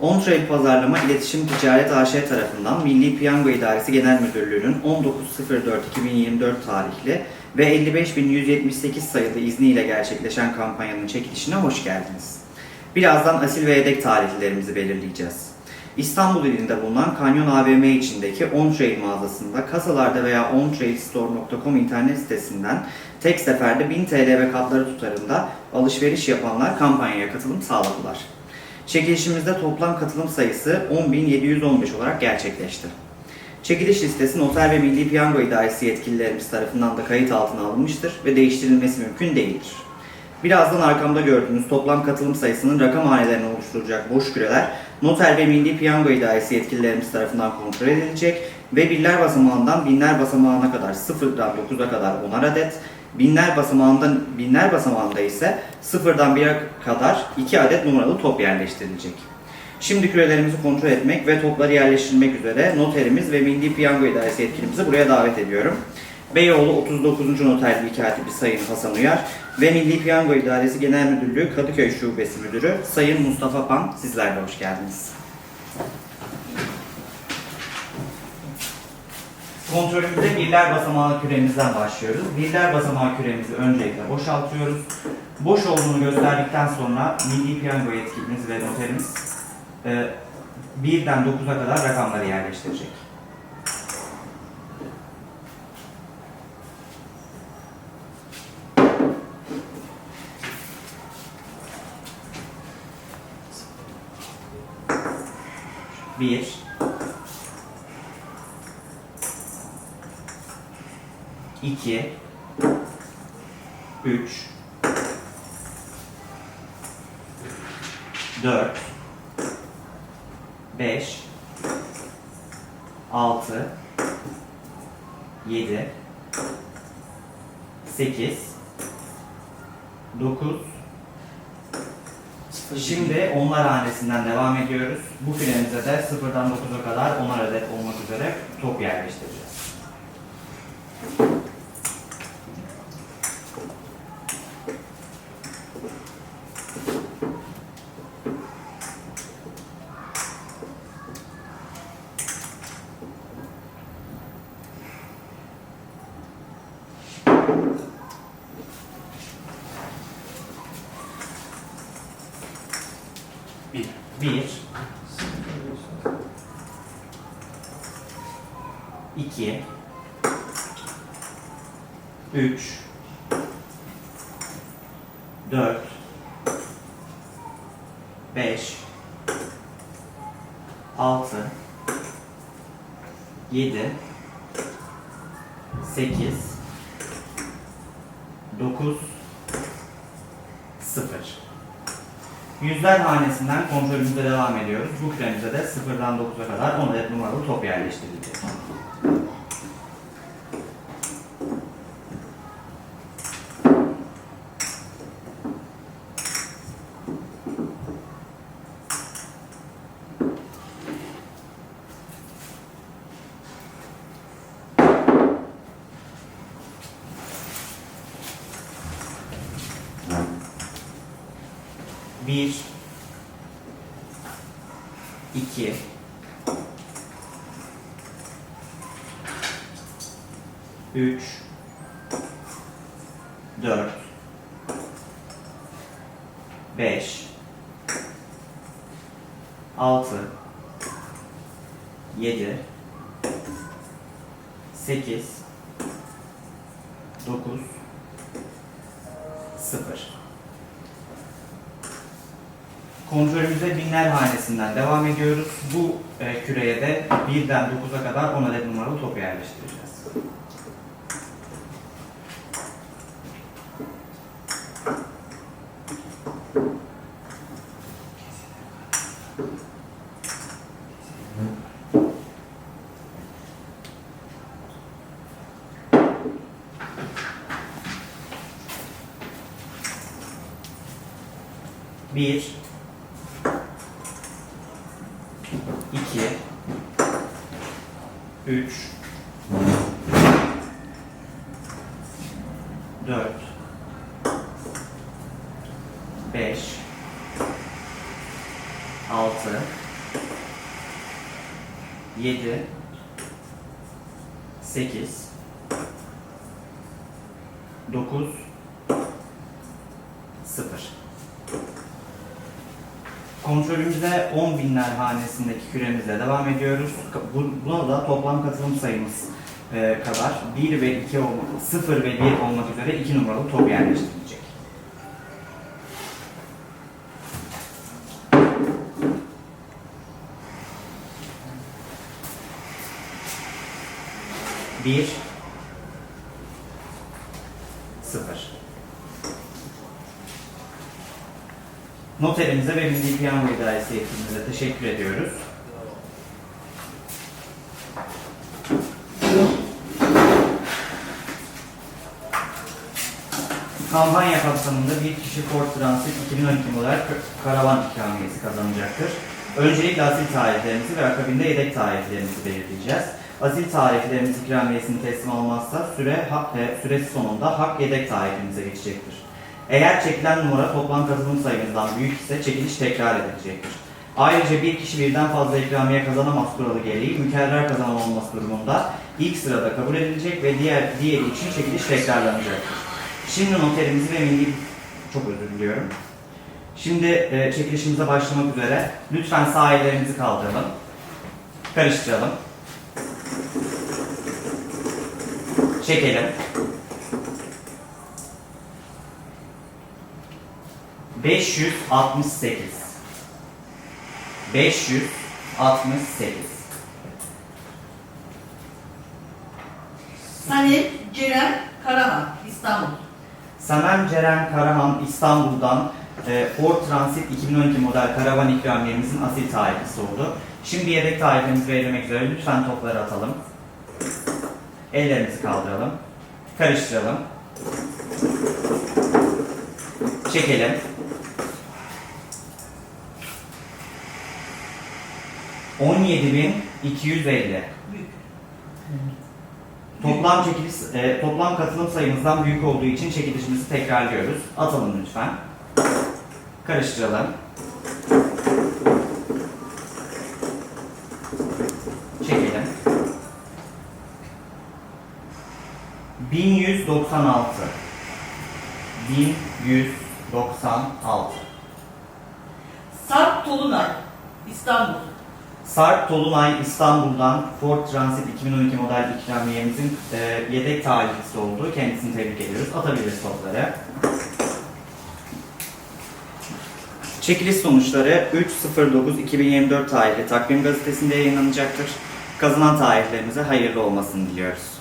On-Trade Pazarlama İletişim Ticaret AŞ tarafından Milli Piyango İdaresi Genel Müdürlüğü'nün 19.04.2024 tarihli ve 55.178 sayılı izniyle gerçekleşen kampanyanın çekilişine hoş geldiniz. Birazdan asil ve yedek tarihlerimizi belirleyeceğiz. İstanbul ilinde bulunan Kanyon AVM içindeki On-Trade mağazasında kasalarda veya ontradestore.com internet sitesinden tek seferde 1000 TL ve katları tutarında alışveriş yapanlar kampanyaya katılım sağladılar. Çekilişimizde toplam katılım sayısı 10.715 olarak gerçekleşti. Çekiliş listesi Noter ve Milli Piyango İdaresi yetkililerimiz tarafından da kayıt altına alınmıştır ve değiştirilmesi mümkün değildir. Birazdan arkamda gördüğünüz toplam katılım sayısının rakam hanelerini oluşturacak boş küreler Noter ve Milli Piyango İdaresi yetkililerimiz tarafından kontrol edilecek ve birler basamağından binler basamağına kadar 0'dan 9'a kadar 10'ar adet, binler basamağından binler basamağında ise 0'dan 1'e kadar 2 adet numaralı top yerleştirilecek. Şimdi kürelerimizi kontrol etmek ve topları yerleştirmek üzere noterimiz ve Milli Piyango İdaresi yetkilimizi buraya davet ediyorum. Beyoğlu 39. Noterliği Katibi Sayın Hasan Uyar ve Milli Piyango İdaresi Genel Müdürlüğü Kadıköy Şubesi Müdürü Sayın Mustafa Pan sizler de hoş geldiniz. Kontrolümüze birler basamağı küremizden başlıyoruz. Birler basamağı küremizi öncelikle boşaltıyoruz. Boş olduğunu gösterdikten sonra Milli Piyango yetkilimiz ve noterimiz e, 1'den 9'a kadar rakamları yerleştirecek. Bir, iki, üç, dört, beş, altı, yedi, sekiz, dokuz, Şimdi onlar hanesinden devam ediyoruz. Bu filemize de 0'dan 9'a kadar 10'ar adet olmak üzere top yerleştireceğiz. 2 3 4 5 6 7 8 9 0 Yüzler hanesinden kontrolümüze devam ediyoruz. Bu kremize de 0'dan 9'a kadar 10 adet numaralı top yerleştirildi. 1 2 3 4 5 6 7 8 9 0 Kontrolümüze binler hanesinden devam ediyoruz. Bu e, küreye de 1'den 9'a kadar 10 adet numaralı topu yerleştireceğiz. Bir, 3 4 5 6 7 8 9 Kontrolümüze 10 binler hanesindeki küremizle devam ediyoruz. Bu- Buna da toplam katılım sayımız e, kadar 1 ve 2 olmak, 0 ve 1 olmak üzere 2 numaralı top yerleştirilecek. Bir, sıfır. Noterimize ve Milli Piyango İdaresi yetkilimize teşekkür ediyoruz. Kampanya kapsamında bir kişi Ford Transit 2012 model karavan ikramiyesi kazanacaktır. Öncelikle asil tarihlerimizi ve akabinde yedek tarihlerimizi belirleyeceğiz. Asil tarihlerimiz ikramiyesini teslim almazsa süre hak, e, süresi sonunda hak yedek tarihimize geçecektir. Eğer çekilen numara toplam katılım sayımızdan büyük ise çekiliş tekrar edilecektir. Ayrıca bir kişi birden fazla ikramiye kazanamaz kuralı gereği mükerrer kazanan olması durumunda ilk sırada kabul edilecek ve diğer diğeri için çekiliş tekrarlanacaktır. Şimdi noterimizi ve milli... Çok özür diliyorum. Şimdi e, çekilişimize başlamak üzere. Lütfen sağ ellerimizi kaldıralım. Karıştıralım. Çekelim. Beş yüz altmış sekiz. Beş yüz altmış sekiz. Sanem Ceren Karahan İstanbul. Sanem Ceren Karahan İstanbul'dan e, Ford Transit 2012 model karavan ikramiyemizin asil tarihlisi oldu. Şimdi yedek tarihimizi belirlemek üzere lütfen topları atalım. Ellerimizi kaldıralım. Karıştıralım. Çekelim. On yedi bin iki yüz elli. Büyük. Toplam çekiliş, e, toplam katılım sayımızdan büyük olduğu için çekilişimizi tekrarlıyoruz. Atalım lütfen. Karıştıralım. Çekelim. 1196. 1196. Sarp Tolunay İstanbul. Sarp Tolunay İstanbul'dan Ford Transit 2012 model ikramiyemizin e, yedek talihlisi oldu. Kendisini tebrik ediyoruz. Atabiliriz topları. Çekiliş sonuçları 3.09.2024 tarihli takvim gazetesinde yayınlanacaktır. Kazanan tarihlerimize hayırlı olmasını diliyoruz.